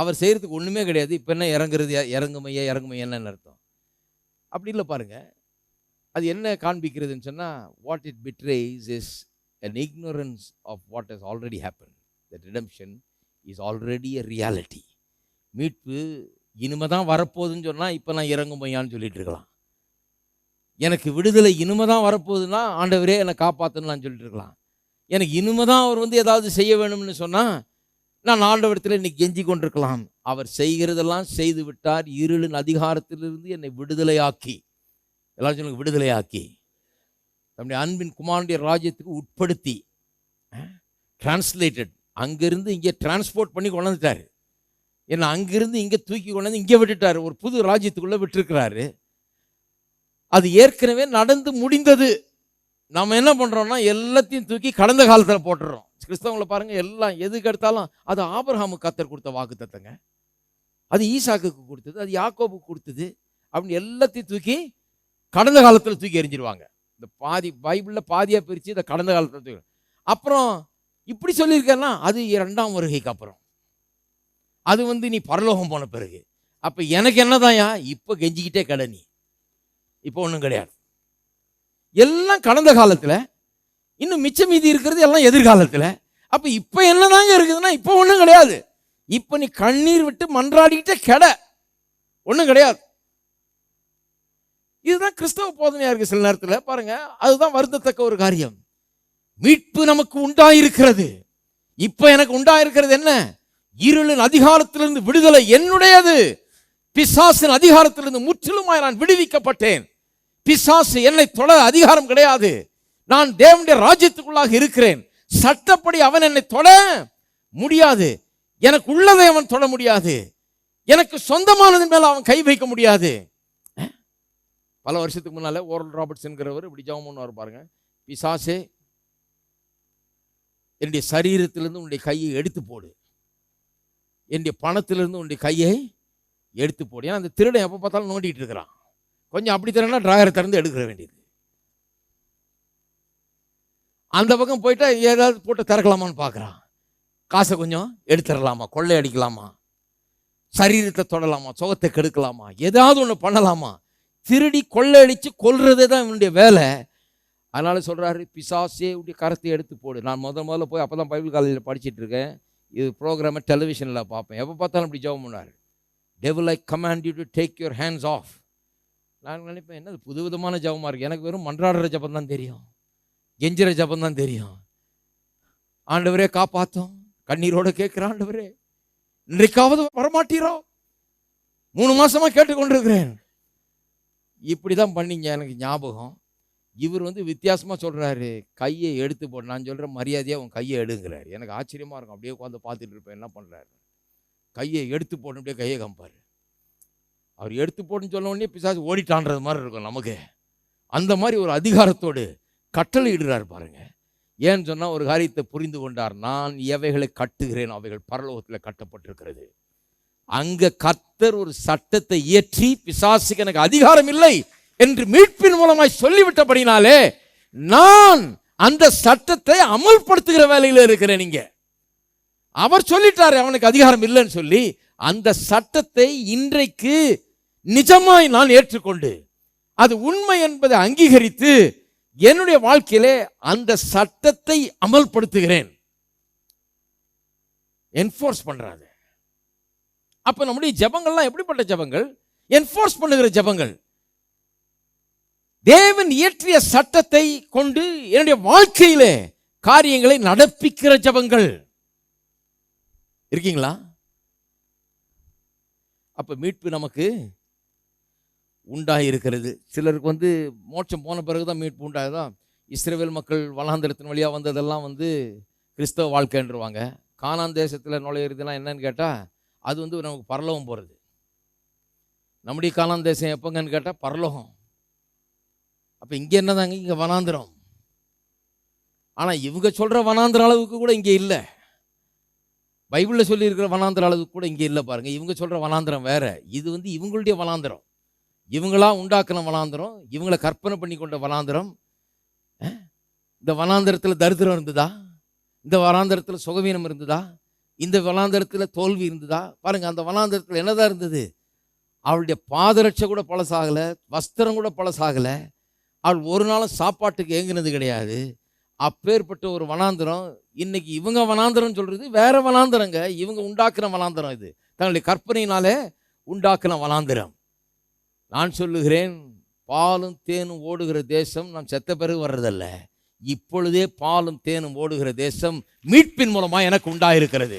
அவர் செய்கிறதுக்கு ஒன்றுமே கிடையாது. இப்போ என்ன இறங்குறது? இறங்குமையா இறங்குமையான்னு அர்த்தம். அப்படி இல்லை பாருங்க. அது என்ன காண்பிக்கிறதுன்னு சொன்னால் what it betrays is an ignorance of what is already happen the redemption is already a reality மீட்பு இனிமே தான் வரப்போகுதுன்னு சொன்னால் இப்போ நான் இறங்குமையான்னு சொல்லிட்டு இருக்கலாம். எனக்கு விடுதலை இனிமே தான் வரப்போகுதுன்னா ஆண்டவரே என்னை காப்பாற்றணும்னு நான் சொல்லிட்டு இருக்கலாம். எனக்கு இனிமே தான் அவர் வந்து ஏதாவது செய்ய வேணும்னு சொன்னால் நான் ஆண்டவரத்தில் இன்னைக்கு கெஞ்சி கொண்டிருக்கலாம் அவர் செய்கிறதெல்லாம் செய்து விட்டார் இருளின் அதிகாரத்திலிருந்து என்னை விடுதலையாக்கி. எல்லாரும் சொல்லுங்க விடுதலையாக்கி. தம்முடைய அன்பின் குமாரனுடைய ராஜ்யத்துக்கு உட்படுத்தி டிரான்ஸ்லேட்டட் அங்கிருந்து இங்கே டிரான்ஸ்போர்ட் பண்ணி கொண்டாந்துட்டார். என்னை அங்கேருந்து அங்கிருந்து இங்கே தூக்கி கொண்டாந்து இங்கே விட்டுட்டாரு. ஒரு புது ராஜ்யத்துக்குள்ளே விட்டுருக்கிறாரு. அது ஏற்கனவே நடந்து முடிந்தது. நம்ம என்ன பண்ணுறோம்னா எல்லாத்தையும் தூக்கி கடந்த காலத்தில் போட்டுறோம். கிறிஸ்தவங்களை பாருங்கள் எல்லாம் எதுக்கு எடுத்தாலும் அது ஆபிரகாமுக்கு கத்தர் கொடுத்த வாக்கு தத்தங்க அது ஈசாக்குக்கு கொடுத்தது அது யாக்கோபுக்கு கொடுத்தது அப்படின்னு எல்லாத்தையும் தூக்கி கடந்த காலத்தில் தூக்கி எறிஞ்சிருவாங்க. இந்த பாதி பைபிளில் பாதியாக பிரித்து இந்த கடந்த காலத்தில் தூக்கி அப்புறம் இப்படி சொல்லியிருக்கேன்னா அது இரண்டாம் வருகைக்கு அப்புறம். அது வந்து நீ பரலோகம் போன பிறகு. அப்போ எனக்கு என்னதான்யா? இப்போ கெஞ்சிக்கிட்டே கடை நீ. இப்போ ஒன்றும் கிடையாது. எல்லாம் கடந்த காலத்தில் இன்னும் மிச்சம் மீதி இருக்கிறது எல்லாம் எதிர்காலத்தில். அப்போ இப்போ என்னதாங்க இருக்குதுன்னா இப்போ ஒன்றும் கிடையாது. இப்போ நீ கண்ணீர் விட்டு மன்றாடிக்கிட்டே கெட. ஒன்றும் கிடையாது. இதுதான் கிறிஸ்தவ போதனையா இருக்கு சில நேரத்தில். பாருங்க அதுதான் வருந்தத்தக்க ஒரு காரியம். மீட்பு நமக்கு உண்டாயிருக்கிறது. இப்போ எனக்கு உண்டாயிருக்கிறது என்ன? இருளின் அதிகாரத்திலிருந்து விடுதலை. என்னுடையது? பிசாசின் அதிகாரத்திலிருந்து முற்றிலுமாய் நான் விடுவிக்கப்பட்டேன். பிசாசு என்னை தொடர அதிகாரம் கிடையாது. நான் தேவனுடைய ராஜ்யத்துக்குள்ளாக இருக்கிறேன். சட்டப்படி அவன் என்னை தொட முடியாது. எனக்கு உள்ளதை அவன் தொட முடியாது. எனக்கு சொந்தமானதன் மேல அவன் கை வைக்க முடியாது. பல வருஷத்துக்கு முன்னால ஓரல் ராபர்ட்ஸ்ங்கிறவர் இப்படி ஜெபம் பண்ணுவார் பாருங்க. பிசாசே என்னுடைய சரீரத்திலிருந்து உன்னுடைய கையை எடுத்து போடு. என்னுடைய பணத்திலிருந்து உன்னுடைய கையை எடுத்து போடு. ஏன்னா அந்த திருடன் எப்போ பார்த்தாலும் நோண்டிகிட்டு இருக்கிறான். கொஞ்சம் அப்படி திறனா டிராயரை திறந்து எடுக்கிற வேண்டியது. அந்த பக்கம் போயிட்டா ஏதாவது போட்டு திறக்கலாமான்னு பார்க்குறான். காசை கொஞ்சம் எடுத்துடலாமா? கொள்ளை அடிக்கலாமா? சரீரத்தை தொடலாமா? சுகத்தை கெடுக்கலாமா? ஏதாவது ஒன்று பண்ணலாமா? திருடி கொள்ளையடித்து கொல்றதே தான் இவனுடைய வேலை. அதனால் சொல்கிறாரு பிசாசே உடைய கரத்தை எடுத்து போடு. நான் முதல் முதல்ல போய் அப்போ தான் பைபிள் காலேஜில் படிச்சிட்டு இருக்கேன். இது ப்ரோக்ராமை டெலிவிஷனில் பார்ப்பேன். எப்போ பார்த்தாலும் இப்படி ஜெபம் பண்ணார் devil I command you to take your hands off நான் நினைப்பேன் என்னது புது விதமான ஜபமாக இருக்குது எனக்கு வெறும் மன்றாடுற ஜபம் தான் தெரியும். கெஞ்சிற ஜபம் தான் தெரியும். ஆண்டவரே காப்பாத்தோம். கண்ணீரோட கேட்குற ஆண்டவரே இன்றைக்காவது வரமாட்டீரோ? மூணு மாசமா கேட்டுக்கொண்டிருக்கிறேன். இப்படி தான் பண்ணீங்க எனக்கு ஞாபகம். இவர் வந்து வித்தியாசமாக சொல்கிறாரு கையை எடுத்து போடு நான் சொல்கிற மரியாதையாக உன் கையை எடுங்கிறாரு. எனக்கு ஆச்சரியமா இருக்கும் அப்படியே உட்காந்து பார்த்துட்டு இருப்பேன் என்ன பண்ணுறாரு கையை எடுத்து போடணும் அப்படியே கையை கம்பார். அவர் எடுத்து போடுன்னு சொன்ன உடனே பிசாசு ஓடிட்டான்றது மாதிரி இருக்கும் நமக்கு. அந்த மாதிரி ஒரு அதிகாரத்தோடு கட்டளையிடுறார் பாருங்க. ஏன்னு சொன்னால் ஒரு காரியத்தை புரிந்து கொண்டார். நான் எவைகளை கட்டுகிறேன் அவைகள் பரலோகத்தில் கட்டப்பட்டிருக்கிறது. அங்கே கர்த்தர் ஒரு சட்டத்தை இயற்றி பிசாசுக்கு எனக்கு அதிகாரம் இல்லை என்று மீட்பின் மூலமாய் சொல்லிவிட்டபடினாலே நான் அந்த சட்டத்தை அமல்படுத்துகிற வேலையில் இருக்கிறேன் நீங்க அவர் சொல்லிட்டாரு அவனுக்கு அதிகாரம் இல்லைன்னு சொல்லி அந்த சட்டத்தை இன்றைக்கு நிஜமாய் நான் ஏற்றுக்கொண்டு அது உண்மை என்பதை அங்கீகரித்து என்னுடைய வாழ்க்கையிலே அந்த சட்டத்தை அமல்படுத்துகிறேன். என்ஃபோர்ஸ் பண்றாங்க. அப்ப நம்முடைய ஜெபங்கள்லாம் எப்படிப்பட்ட ஜெபங்கள்? என்ஃபோர்ஸ் பண்ணுகிற ஜெபங்கள். தேவன் இயற்றிய சட்டத்தை கொண்டு என்னுடைய வாழ்க்கையிலே காரியங்களை நடப்பிக்கிற ஜெபங்கள். இருக்கீங்களா? அப்ப மீட்பு நமக்கு உண்டாயிருக்கிறது. சிலருக்கு வந்து மோட்சம் போன பிறகு தான் மீட்பு உண்டாகுதான் இஸ்ரேவேல் மக்கள் வளாந்திரத்தின் வழியாக வந்ததெல்லாம் வந்து கிறிஸ்தவ வாழ்க்கைன்றவாங்க. காணான் தேசத்தில் நுழையிறதுலாம் என்னன்னு கேட்டால் அது வந்து நமக்கு பரலோகம் போகிறது நம்முடைய காணான் தேசம் எப்போங்கன்னு கேட்டால் பரலோகம். அப்போ இங்கே என்னதாங்க? இங்கே வனாந்திரம். ஆனால் இவங்க சொல்கிற வனாந்திர அளவுக்கு கூட இங்கே இல்லை. பைபிளில் சொல்லியிருக்கிற வனாந்திர அளவுக்கு கூட இங்கே இல்லை பாருங்கள் இவங்க சொல்கிற வனாந்திரம் வேறு. இது வந்து இவங்களுடைய வனாந்திரம். இவங்களா உண்டாக்கின வனாந்திரம் இவங்களை கற்பனை பண்ணி கொண்ட வனாந்திரம் இந்த வனாந்திரத்தில் தரித்திரம் இருந்ததா? இந்த வனாந்திரத்தில் சுகவீனம் இருந்ததா? இந்த வனாந்திரத்தில் தோல்வி இருந்ததா? பாருங்கள் அந்த வனாந்திரத்தில் என்னதான் இருந்தது? அவளுடைய பாதரட்சை கூட பழசாகலை வஸ்திரம் கூட பழசாகலை. அவள் ஒரு நாளும் சாப்பாட்டுக்கு ஏங்கினது கிடையாது. அப்பேற்பட்ட ஒரு வனாந்தரம் இன்னைக்கு இவங்க வனாந்திரம் சொல்கிறது வேற வனாந்தரங்க இவங்க உண்டாக்குற வனாந்திரம் இது. தன்னுடைய கற்பனையினாலே உண்டாக்குன வனாந்திரம். நான் சொல்லுகிறேன் பாலும் தேனும் ஓடுகிற தேசம் நாம் செத்த பிறகு வர்றதல்ல. இப்பொழுதே பாலும் தேனும் ஓடுகிற தேசம் மீட்பின் மூலமாக எனக்கு உண்டாயிருக்கிறது.